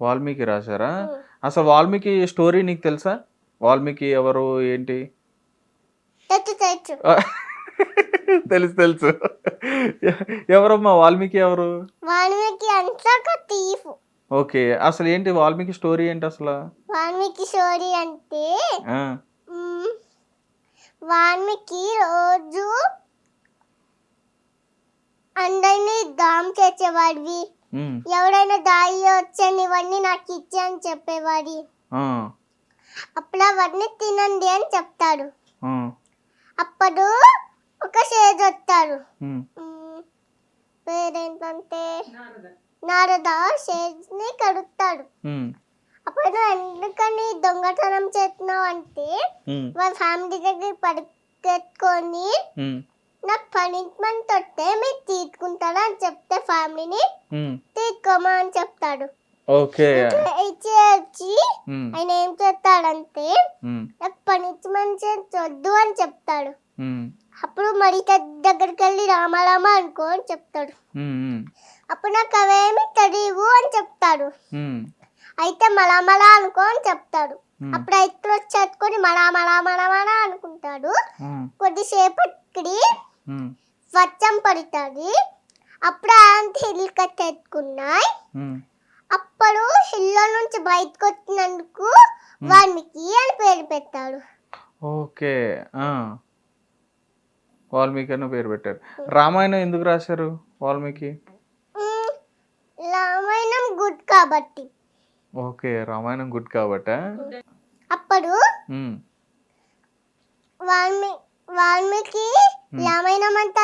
వాల్మీకి రాశారా? అసలు వాల్మీకి స్టోరీ నీకు తెలుసా? వాల్మీకి ఎవరు ఏంటి? తెలుసు తెలుసు. ఎవరమ్మా వాల్మీకి ఎవరు? వాల్మీకి తీఫ్ ఓకే అసలు ఏంటి వాల్మీకి స్టోరీ ఏంటి అసలు? వాల్మీకి స్టోరీ అంటే వాల్మీకి రోజు అందరినీ దామ్ చేసేవాడివి. ఎవరైనా దారిలో వచ్చాను ఇవన్నీ నాకు ఇచ్చే అని చెప్పేవాడి. అప్పుడు అవన్నీ తినండి అని చెప్తాడు. అప్పుడు ఒక షేజ్ వస్తారు పేరేంటంటే? నారద. షేజ్ని కడుగుతాడు అప్పుడు ఎందుకని దొంగతనం చేస్తున్నావు అంటే వాళ్ళ ఫ్యామిలీ దగ్గర పరిగెత్తుకొని ఉమ్, నాకు పనిష్మెంట్ వస్తే మీరు తీసుకుంటారా అని చెప్తే ఫ్యామిలీని. తీసుకోమా అని చెప్తాడు. ఓకే. ఆయన ఏం చేస్తాడంటే నాకు పనిష్మెంట్ వద్దు అని చెప్తాడు. అప్పుడు మరి దగ్గరికి వెళ్ళి రామారామ అనుకో అని చెప్తాడు. అప్పుడు నాకు అవేమి తెలియవు అని చెప్తాడు. అయితే మలామలా అనుకో అని చెప్తాడు. అప్పుడు అయితే వచ్చేసుకొని మలా మలా మలా మలా అనుకుంటాడు. ఉమ్, కొద్దిసేపటికి ఉమ్, వర్షం పడుతుంది. అప్పుడు అలాంటి ఇల్లు కట్టేసుకున్నాయి. ఉమ్. అప్పుడు ఇల్లు నుంచి బయటకు వచ్చినందుకు వాల్మీకి అని పేరు పెట్టాడు. ఓకే. వాల్మీకి అని పేరు పెట్టారు. రామాయణం ఎందుకు రాశారు వాల్మీకి. రామాయణం గుడ్ కాబట్టి. ఓకే రామాయణం గుడ్ కాబట్టా. అప్పుడు వాల్మీ వాల్మీకి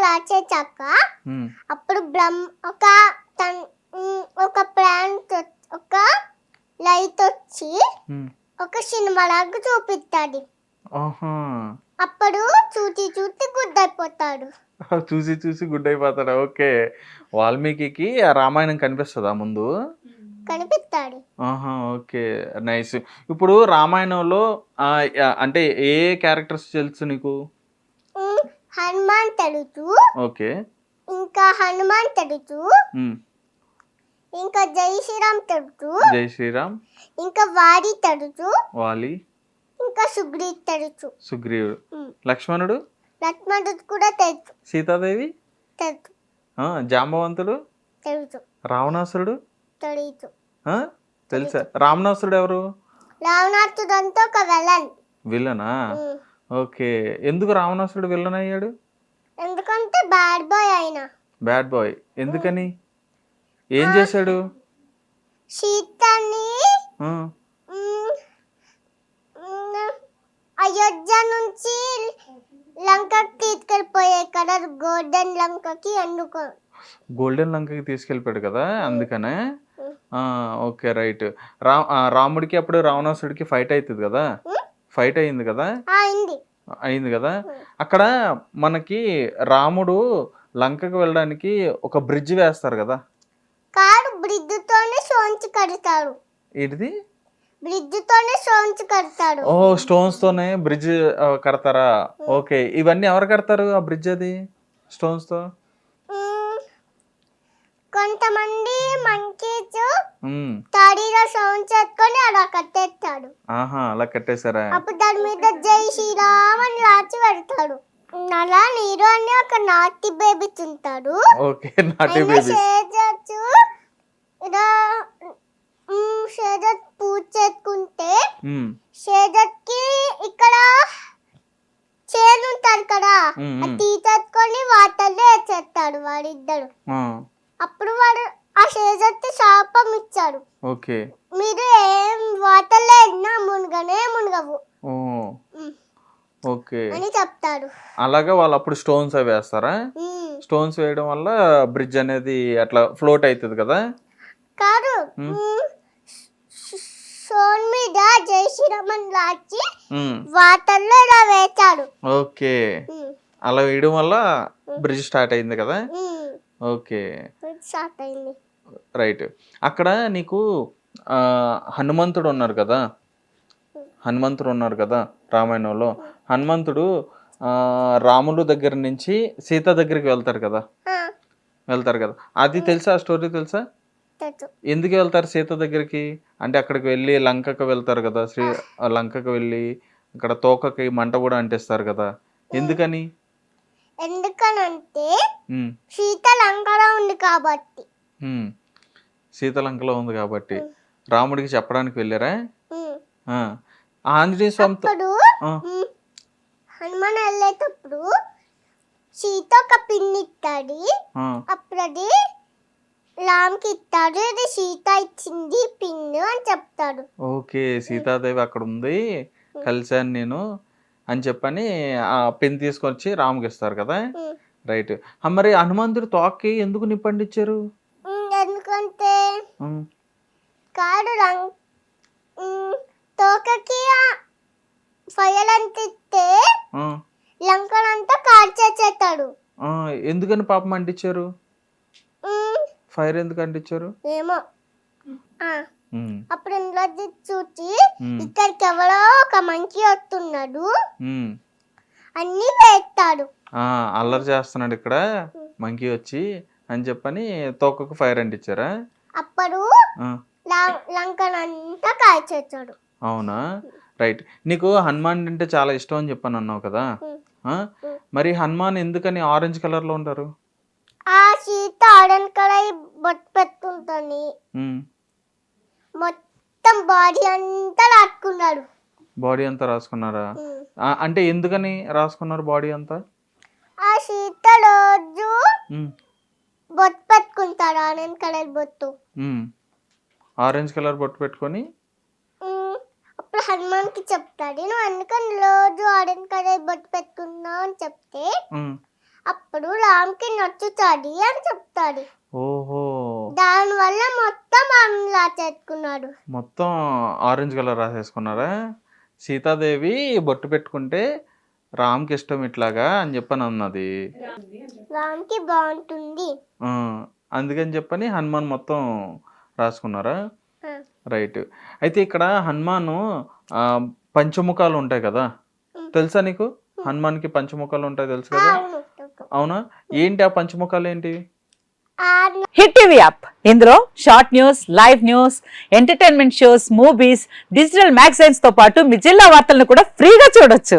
రాసేచాక ఉమ్, అప్పుడు బ్రహ్మ ఒక ఒక ప్లాంట్ ఒక లైట్ వచ్చి. ఒక సినిమాలాగా చూపిస్తాడు. ఆహా. అప్పుడు చూసి చూసి గుడ్డైపోతాడు. చూసి చూసి గుడ్ అయిపోతాడా ఓకే. వాల్మీకి ఆ రామాయణం కనిపిస్తుందా ముందు? కనిపిస్తాడు. ఆహా ఓకే. నైస్. ఇప్పుడు రామాయణంలో అంటే ఏ క్యారెక్టర్స్ తెలుసు నీకు? హనుమాన్ తెలుసు ఓకే. ఇంకా హనుమాన్ ఉమ్, ఇంకా జై శ్రీరామ్ తెలుసు జై శ్రీరామ్. ఇంకా వారి తెలుసు వాలి. ఇంకా సుగ్రీత్ తెలుసు సుగ్రీవుడు లక్ష్మణుడు? లక్ష్మణుడు కూడా తెలుసు సీతాదేవి? తెలుసు జాంబవంతుడు? తెలుసు రావణాసురుడు? తెలుసు. తెలుసా రావణాసురుడు ఎవరు? రావణాసుడు అంతా ఒక వెలన్. విల్లనా మ్, ఓకే. ఎందుకు రావణాసురుడు విల్లన్ అయ్యాడు? ఎందుకంటే బ్యాడ్ బాయ్ అయినా బ్యాడ్ బాయ్. ఎందుకని? ఏం చేశాడు? సీతని అయోధ్య నుంచి లంకకి తీసుకెళ్ళిపోయాయి కదా గోల్డెన్ లంకకి అందుకో. గోల్డెన్ లంకకి తీసుకెళ్ళిపోయాడు కదా అందుకనే? Okay right. రా రాముడికి అప్పుడు రావణాసుడికి ఫైట్ అవుతుంది కదా? ఫైట్ అయింది కదా? అయింది. కదా? అక్కడ మనకి రాముడు లంకకి వెళ్ళడానికి ఒక బ్రిడ్జ్ వేస్తారు కదా? కారు బ్రిడ్జ్ తోనే సోంచి కడతాడు. ఏంటిది? బ్రిడ్జ్ తోనే సోంచి కడతాడు. ఓ స్టోన్స్ తోనే బ్రిడ్జ్ కడతారా? ఓకే. ఇవన్నీ ఎవరు కడతారు ఆ బ్రిడ్జ్ అది? స్టోన్స్తో కొంతమంది మంకీస్ తాడీలో సౌండ్ చేసుకొని అలా కట్టేస్తాడు. ఆహా అలా కట్టేశారా? అప్పుడు దాని మీద జై శ్రీరామ్ అని రాసి పెడతాడు. అలా నీరు అని ఒక నాటి బేబీస్ ఉంటాడు ఓకే నాటి బేబీ షేజర్స్ ఇలా పూజ చేసుకుంటే షేజర్కి ఇక్కడ చేను ఉంటారు కదా మ్, ఓకే. మీరు ఏం వాటర్లో వెళ్ళినా మునగనే మునగవు. ఓ. ఓకే. అని చెప్తాడు. అలాగా వాళ్ళు అప్పుడు స్టోన్స్ అవి వేస్తారా? స్టోన్స్ వేయడం వల్ల బ్రిడ్జ్ అనేది అట్లా ఫ్లోట్ అవుతుంది కదా? కాదు. సోన్ మీద జై శ్రీరామ్ అని రాసి ఇలా వేశాడు. ఓకే. అలా వేయడం వల్ల బ్రిడ్జ్ స్టార్ట్ అయింది కదా? ఓకే. స్టార్ట్ అయింది. రైట్. అక్కడ నీకు హనుమంతుడు ఉన్నారు కదా? హనుమంతుడు ఉన్నారు కదా రామాయణంలో? హనుమంతుడు ఆ, రాముడు దగ్గర నుంచి సీత దగ్గరికి వెళ్తారు కదా? వెళ్తారు కదా? అది తెలుసా? ఆ స్టోరీ తెలుసా? ఎందుకు వెళ్తారు సీత దగ్గరికి? అంటే అక్కడికి వెళ్ళి లంకకు వెళ్తారు కదా? శ్రీ లంకకు వెళ్ళి ఇక్కడ తోకకి మంట కూడా అంటిస్తారు కదా? ఎందుకని? ఎందుకనంటే సీత లంకలో ఉంది కాబట్టి. ఉమ్. సీత లంకలో ఉంది కాబట్టి రాముడికి చెప్పడానికి వెళ్ళారా? ఆంజనేయ స్వామితో హనుమాన్ వెళ్ళేటప్పుడు సీత ఒక పిన్ ఇస్తాడు. అప్పుడు అది రామ్కి ఇస్తాడు ఇది సీత ఇచ్చింది పిన్ అని చెప్తాడు. ఓకే సీతాదేవి అక్కడ ఉంది కలిశాను నేను అని చెప్పని ఆ పెన్ తీసుకొచ్చి రాముకి ఇస్తారు కదా. రైట్. మరి హనుమంతుడు తోకకి ఎందుకు నిప్పండిచ్చారు కాడు రం ఉమ్, తోకకి ఆ, లంకనంతా కాల్చేసేస్తాడు ఎందుకని పాపం అంటించారు? ఫైర్ ఎందుకు అంటించారు? ఏమో. అప్పుడు ఇంట్లో చూసి ఇక్కడికి ఎవరో ఒక మంచి వస్తున్నాడు. అన్ని వేస్తాడు అల్లరి చేస్తున్నాడు ఇక్కడ. మంకీ వచ్చి అని చెప్పని తోకకు ఫైర్ అంటించారా? అప్పుడు ఆ, లా- లంకనంతా కాల్చేస్తాడు అవునా? రైట్. నీకు హనుమాన్ అంటే చాలా ఇష్టం అని చెప్పని అన్నావు కదా? మరి హనుమాన్ ఎందుకని ఆరెంజ్ కలర్లో ఉంటారు? ఆ సీత ఆడన్ కడాయి బొట్టు పెట్టుకుంటుంది. ఉమ్, మొత్తం బాడీ అంతా లాక్కున్నాడు బాడీ అంతా రాసుకున్నారా అంటే ఎందుకని రాసుకున్నారు బాడీ అంతా? ఆ సీత రోజు బొట్టు పెట్టుకుంటాడు ఆడన్ కడాయి బొట్టు. ఆరెంజ్ కలర్ బొట్టు పెట్టుకొని? అప్పుడు హనుమాన్కి చెప్తాడు నువ్వు అందుకని రోజు ఆడన్ కడాయి బొట్టు పెట్టుకున్నావు అని చెప్తే అప్పుడు రామ్కి నచ్చుతాది అని చెప్తాడు. ఓహో. దానివల్ల మొత్తం అలా చేసుకున్నాడు మొత్తం ఆరెంజ్ కలర్ రాసేసుకున్నారా? సీతాదేవి బొట్టు పెట్టుకుంటే రామ్కి ఇష్టం ఇట్లాగా అని చెప్పని అన్నది. రామ్కి బాగుంటుంది. ఆ, అందుకని చెప్పని హనుమాన్ మొత్తం రాసుకున్నారా? రైట్. అయితే ఇక్కడ హనుమాను ఆ, పంచముఖాలు ఉంటాయి కదా? తెలుసా నీకు? హనుమాన్కి పంచముఖాలు ఉంటాయి తెలుసు కదా? అవును ఏంటి ఆ పంచముఖాలు ఏంటి? Hit TV app. ఇందులో short news live news entertainment shows movies digital మ్యాగజైన్స్తో పాటు మీ జిల్లా వార్తలను కూడా ఫ్రీగా చూడొచ్చు.